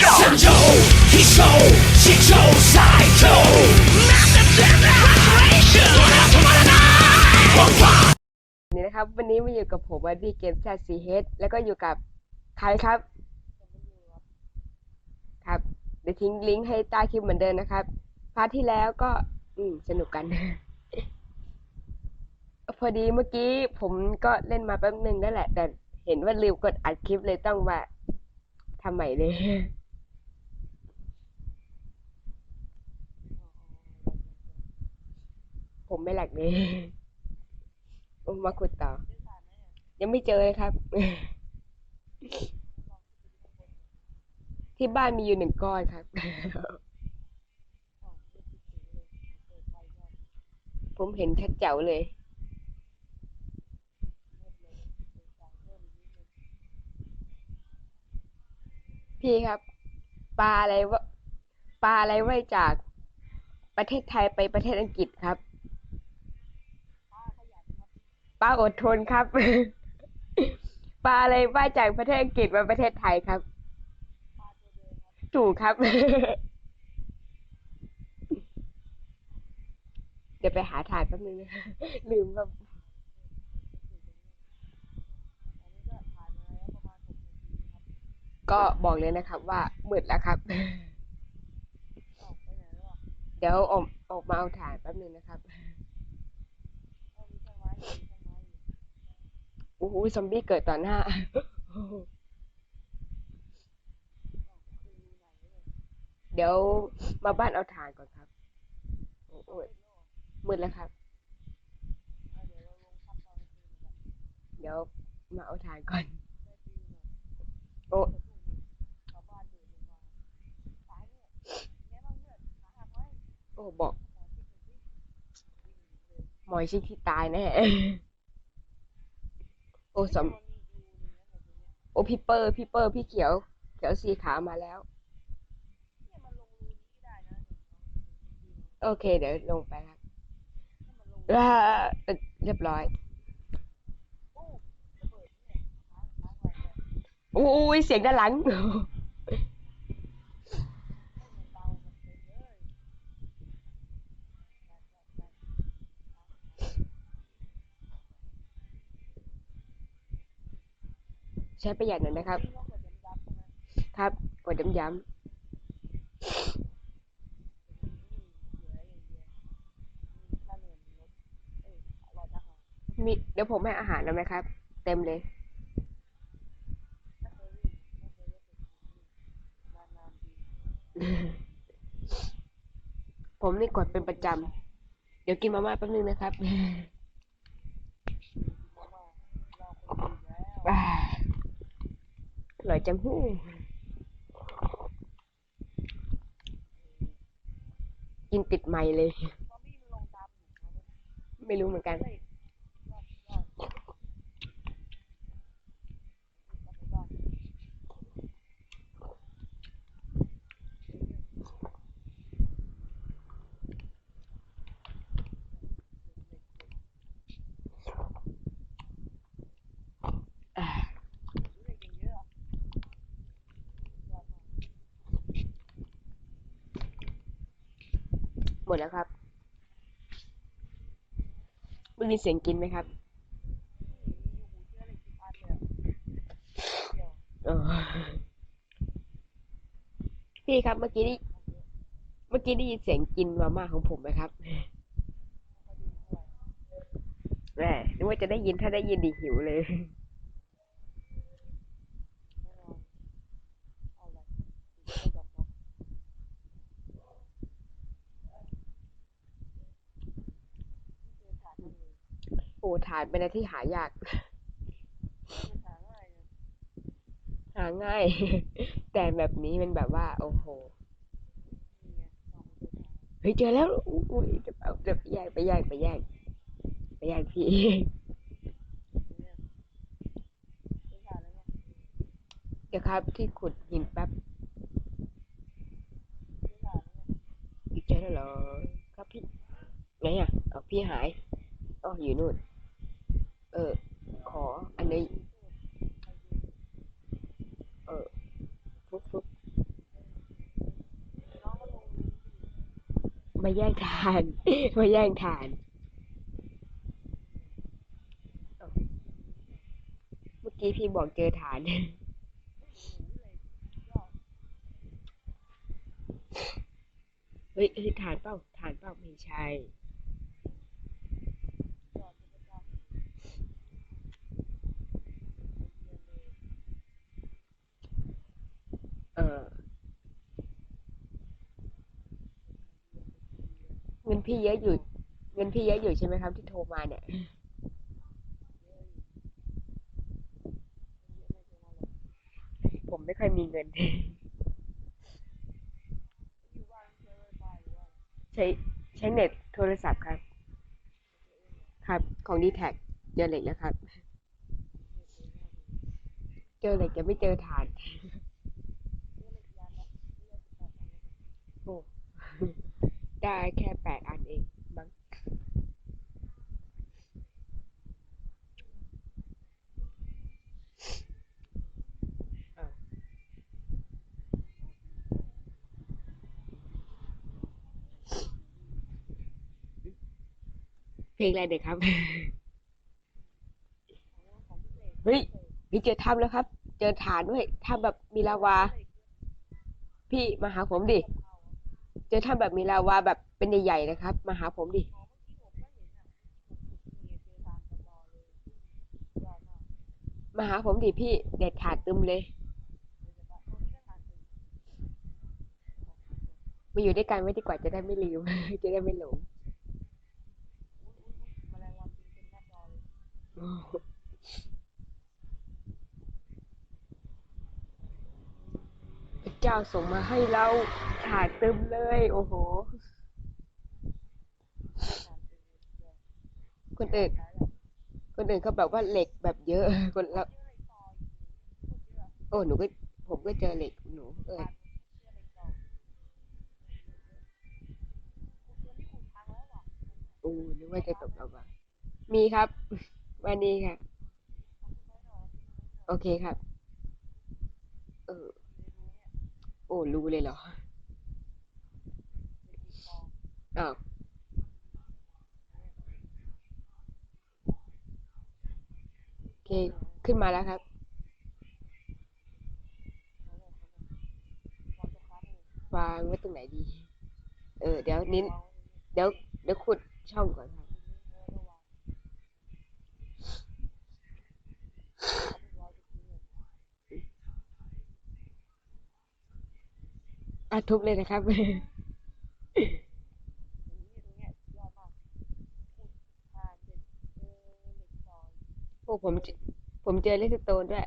神州一手吸收 Psycho Massive Celebration 光华 นี่นะครับ วันนี้มาอยู่กับผมวันดี้เกมแซดซีเฮดแล้วก็อยู่กับใครครับ ครับ เดี๋ยวทิ้งลิงก์ให้ใต้คลิปเหมือนเดิมนะครับ พาร์ทที่แล้วก็ อืม สนุกกัน พอดีเมื่อกี้ผมก็เล่นมาแป๊บหนึ่งนั่นแหละ แต่เห็นว่าลืมกดอัดคลิปเลยต้องมาทำใหม่เลย ผมไม่หลักเลยมาขุดต่อ ยังไม่เจอเลยครับ ที่บ้านมีอยู่หนึ่งก้อนครับ ผมเห็นชัดเจ๋วเลย พี่ครับ ปลาอะไรวะปลาอะไรว่ายจากประเทศไทยไปประเทศอังกฤษครับ ปลาอดทนครับปลาอะไรว่าจากประเทศอังกฤษมาประเทศไทยครับ ถูกครับ เดี๋ยวไปหาถ่ายแป๊บนึงนะลืมครับก็บอกเลยนะครับ ว่ามืดแล้วครับ เดี๋ยวออกออกมาเอาถ่ายแป๊บนึงนะครับ โอ้โหซอมบี้เกิดต่อหน้าเดี๋ยวมาบ้านเอาถ่านก่อนครับโอ้โหมืดแล้วครับ เดี๋ยวมาเอาถ่านก่อน โอ้โอ้บอก หมอยชิที่ตายแน่ โอ้สมโอ้พี่เปอร์พี่เปอร์พี่เขียว เขียวสีขามาแล้ว โอเค เดี๋ยวลงไปครับอ่าเรียบร้อยอุ้ยเสียงด้านหลัง ใช้ประหยัดหน่อยนะครับ ครับกดย้ำๆมีเดี๋ยวผมให้อาหารนะไหมครับ เต็มเลย ผมนี่กดเป็นประจำ เดี๋ยวกินมาม่าแป๊บนึงนะครับ อ่า หน่อยจังหู้กินติดไมค์เลย ไม่รู้เหมือนกัน อ่าห มดแล้วครับมันมีเสียงกินไหมครับเออพี่ครับเมื่อกี้นี่เมื่อกี้ได้ยินเสียงกินมาม่าของผมไหมครับแหมนึกว่าจะได้ยินถ้าได้ยินดีหิวเลย โอ้ฐานเป็นอะไรที่หายากหาง่าย แต่แบบนี้มันแบบว่า โอ้โหเฮ้ยเจอแล้วอุ้ยจะเอาจะไปแย่งไปแย่งไปแย่งไปแย่งพี่เดี๋ยวครับที่ขุดหินแป๊บอีกเจอแล้วเหรอครับพี่ไงอะเอาพี่หายอ๋ออยู่นู่น เออ ขออันนี้ เออฟุ๊กฟุ๊กมาแย่งทาน มาแย่งทาน เมื่อกี้พี่บอกเจอฐานเฮ้ยฐานเปล่าฐานเปล่าไม่ใช่ เออเงินพี่เยอะอยู่ เงินพี่เยอะอยู่ใช่ไหมครับ ที่โทรมาเนี่ย ผมไม่ค่อยมีเงิน ใช้ใช้เน็ตโทรศัพท์ครับ ครับ ของดีแท็กเจอเหล็กแล้วครับ เจอเหล็กจะไม่เจอฐาน โอ้ได้แค่แปดอันเองมั้งอ้าวเพลงอะไรเด็กครับ เฮ้ย พี่เจอถ้ำแล้วครับ เจอฐานด้วยถ้ำแบบมีลาวา พี่มาหาผมดิ เจอถ้ำแบบมีลาวาแบบเป็นใหญ่ๆนะครับ มาหาผมดิมาหาผมดิพี่เด็ดขาดตึมเลยมาอยู่ด้วยกันไว้ดีกว่าจะได้ไม่ลืมจะได้ไม่หลงพระเจ้าส่งมาให้เรา ขาดตึมเลย โอ้โห คนอื่นคนอื่นเขาแบบว่าเหล็กแบบเยอะคนเราโอ้หนูก็ผมก็เจอเหล็กหนูเออโอ้นึกว่าจะตกเราบ้ามีครับ วันนี้ค่ะ โอเคครับ เออ โอ้ รู้เลยเหรอ อ้าวโอเค ขึ้นมาแล้วครับ วางไว้ตรงไหนดี เออ เดี๋ยวนิ้นเดี๋ยวเดี๋ยวขุดช่องก่อนครับอะทุบเลยนะครับ โอ้ ผมเจผมเจอเลสโตนด้วย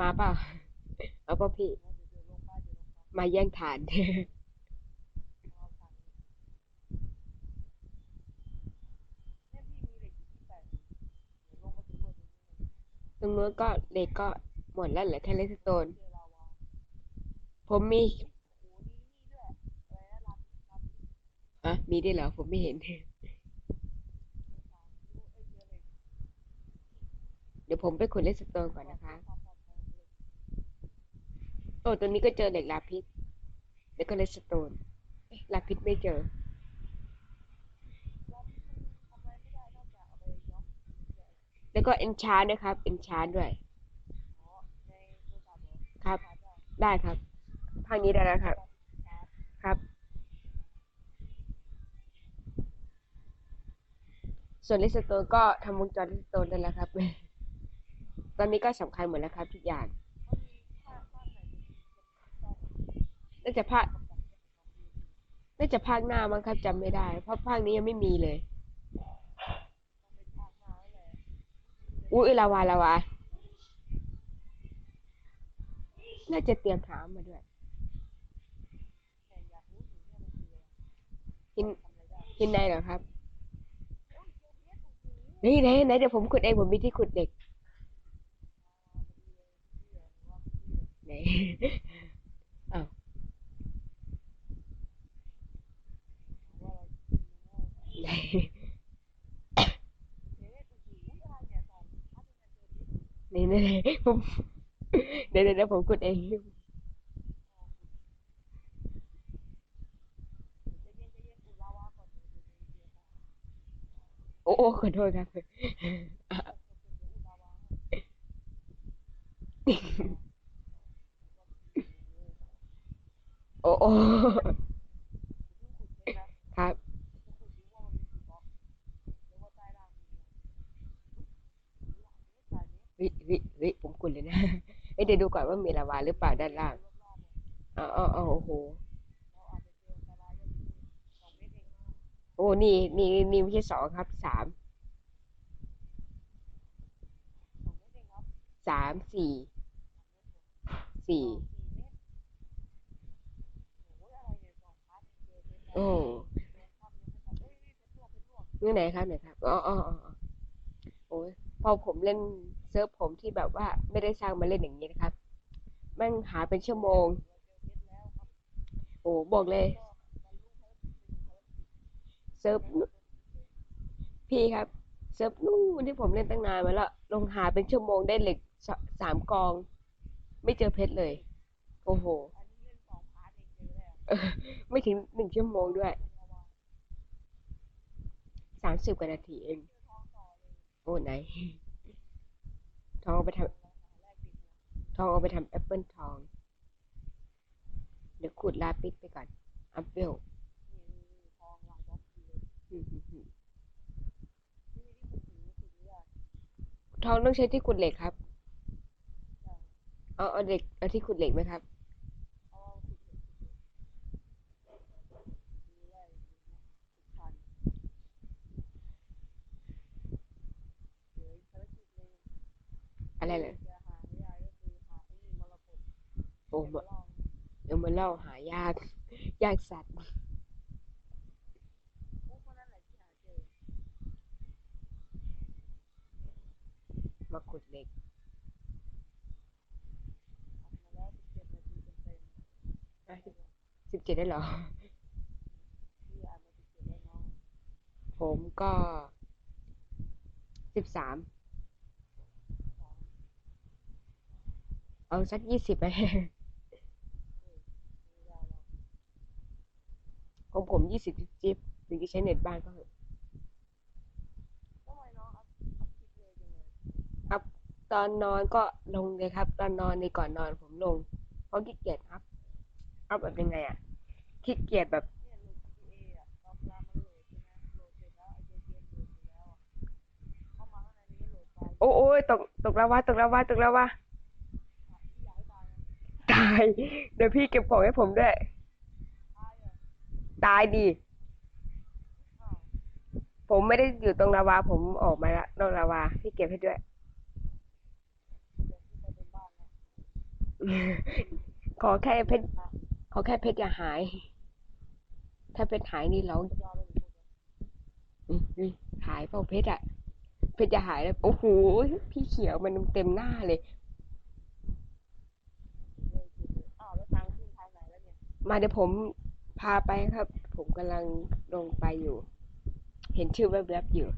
มาเปล่าเอาเปล่าพี่ มาแย่งฐานตรงนู้นก็เล็กก็หมดแล้วเหลือแค่เลสโตน ผมมีอะมีได้เหรอ ผมไม่เห็น เดี๋ยวผมไปขุดเลสโตนก่อนนะคะ โอ้ตัวนี้ก็เจอเหล็กลาพิษแล้วก็เลสโตนเอ๊ะลาพิษไม่เจอแล้วก็เอนชานด้วยครับเอนชานด้วยครับ ได้ครับภาคนี้ได้แล้วครับ ครับ ส่วนเลสโตนก็ทำวงจรเลสโตนได้แล้วครับ ตอนนี้ก็สำคัญหมดแล้วครับทุกอย่างน่าจะภาคน่าจะภาคหน้ามั้งครับจำไม่ได้ เพราะภาคนี้ยังไม่มีเลยอุ้ยลาวาลาวาน่าจะเตรียมถามมาด้วยหินหินในเหรอครับนี่ไหนไหนเดี๋ยวผมขุดเองผมมีที่ขุดเด็ก ไหนอ้าวไหนนี่นี่นี่ผมเดี๋ยวเดี๋ยวเดี๋ยวผมกดเองโอ้โอครับ วิวิวิผมกุนเลยนะเอ้เดี๋ยวดูก่อนว่ามีลาวาหรือเปล่าด้านล่างอ๋ออ๋ออ๋อโอ้โหโอ้นี่นี่นี่ไม่ใช่สองครับสามสามสี่สี่ โอ้นี่ไหนครับไหนครับอ๋ออ๋ออ๋อโอ้ยพอผมเล่นเซิร์ฟผมที่แบบว่า ไม่ได้สร้างมาเล่นอย่างนี้นะครับแม่งหาเป็นชั่วโมง โอ้บอกเลย เซิร์ฟนู่พี่ครับ เซิร์ฟนู่นที่ผมเล่นตั้งนานมาแล้วลงหาเป็นชั่วโมงได้เหล็กสามกอง ไม่เจอเพชรเลย โอ้โห ไม่ถึงหนึ่งชั่วโมงด้วยสามสิบกว่านาทีเอง โอ้ไหน ทองเอาไปทำทองเอาไปทำแอปเปิลทอง เดี๋ยวขุดลาปิดไปก่อนอัพเวลทองต้องใช้ที่ขุดเหล็กครับ เอาเอาเหล็กเอาที่ขุดเหล็กไหมครับ อะไรเลยโอ้มาเออมาเล่าหายาก ยากสัตว์มาขุดเหล็กสิบเจ็ดได้เหรอ ผมก็สิบสาม เอาสักยี่สิบไปของผมยี่สิบจิ๊บถึงจะใช้เน็ตบ้านก็เถอะอัพตอนนอนก็ลงเลยครับ ตอนนอนในก่อนนอนผมลง เพราะขี้เกียจอัพอัพแบบยังไงอะขี้เกียจแบบโอ้ยตกตกแล้วว่าตกแล้วว่าตกแล้วว่า ตาย เดี๋ยวพี่เก็บของให้ผมด้วย ตายดี ผมไม่ได้อยู่ตรงลาวา ผมออกมาละนอกลาวา พี่เก็บให้ด้วย ขอแค่เพชร ขอแค่เพชรอย่าหาย ถ้าเพชรหายนี่เร้องอืมอืมหายเปล่าเพชรอะเพชรจะหายแล้ว โอ้โห พี่เขียวมันเต็มหน้าเลย มาเดี๋ยวผมพาไปครับ ผมกำลังลงไปอยู่ เห็นชื่อแวบๆอยู่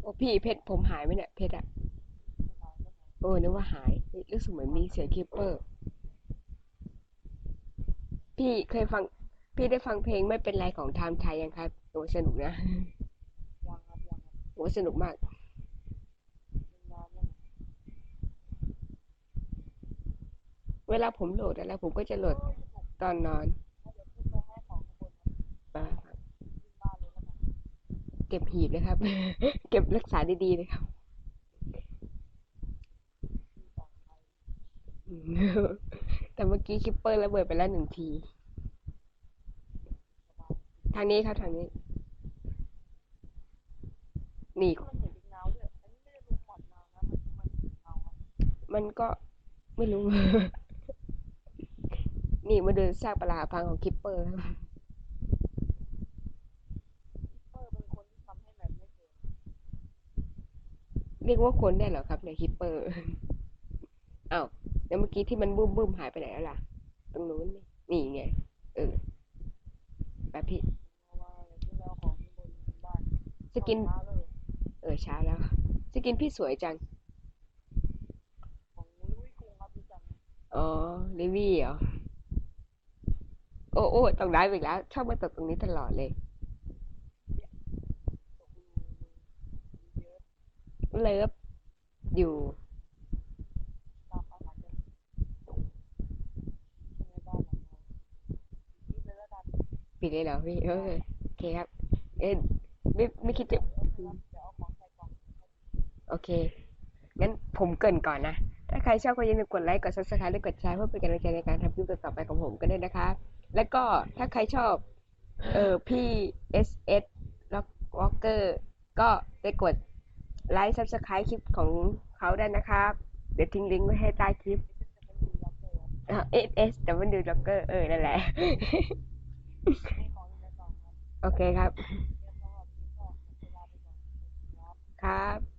โอ้พี่เพชรผมหายไหมเนี่ยเพชรอะโอ้นึกว่าหายรู้สึกเหมือนมีเสียงคีปเปอร์ พี่เคยฟัง พี่ได้ฟังเพลงไม่เป็นไรของไทม์ไทยยังครับโอ้สนุกนะโอ้สนุกมาก เวลาผมโหลดอะไรผมก็จะโหลดตอนนอนเก็บหีบเลยครับ เก็บรักษาดีๆเลยครับแต่เมื่อกี้คิปเปอร์ระเบิดไปแล้วหนึ่งที ทางนี้ครับทางนี้ นี่ มันก็ไม่รู้ นี่มาดูซากปลาพังของคิปเปอร์ครับเรียกว่าคนได้เหรอครับในคิปเปอร์อ้าวแล้วเมื่อกี้ที่มันบึ้มบึ้มหายไปไหนแล้วล่ะ ตรงนู้นนี่นี่ไง เออแบบพี่สกิน เออช้าแล้ว สกินพี่สวยจัง อ๋อลิวี่เหรอ โอ้โอ้ตรงได้นอีกแล้วชอบมาตกตรงนี้ตลอดเลยเลิฟอยู่ปิดเลยเหรอพี่เออโอเคครับ เอ็นไม่ไม่คิดจะโอเค งั้นผมเกินก่อนนะ ถ้าใครชอบก็อย่าลืมกดไลค์ กดซับสไครต์และกดแชร์เพื่อเป็นกำลังใจในการทำคลิปต่อไปของผมกันด้วยนะคะ แล้วก็ถ้าใครชอบ เออพี่ SS Walker ก็ไปกดไลค์ subscribe คลิปของเขาได้นะครับ เดี๋ยวทิ้งลิงก์ไว้ให้ใต้คลิปอ่า SS W Walker เออนั่นแหละ โอเคครับ ครับ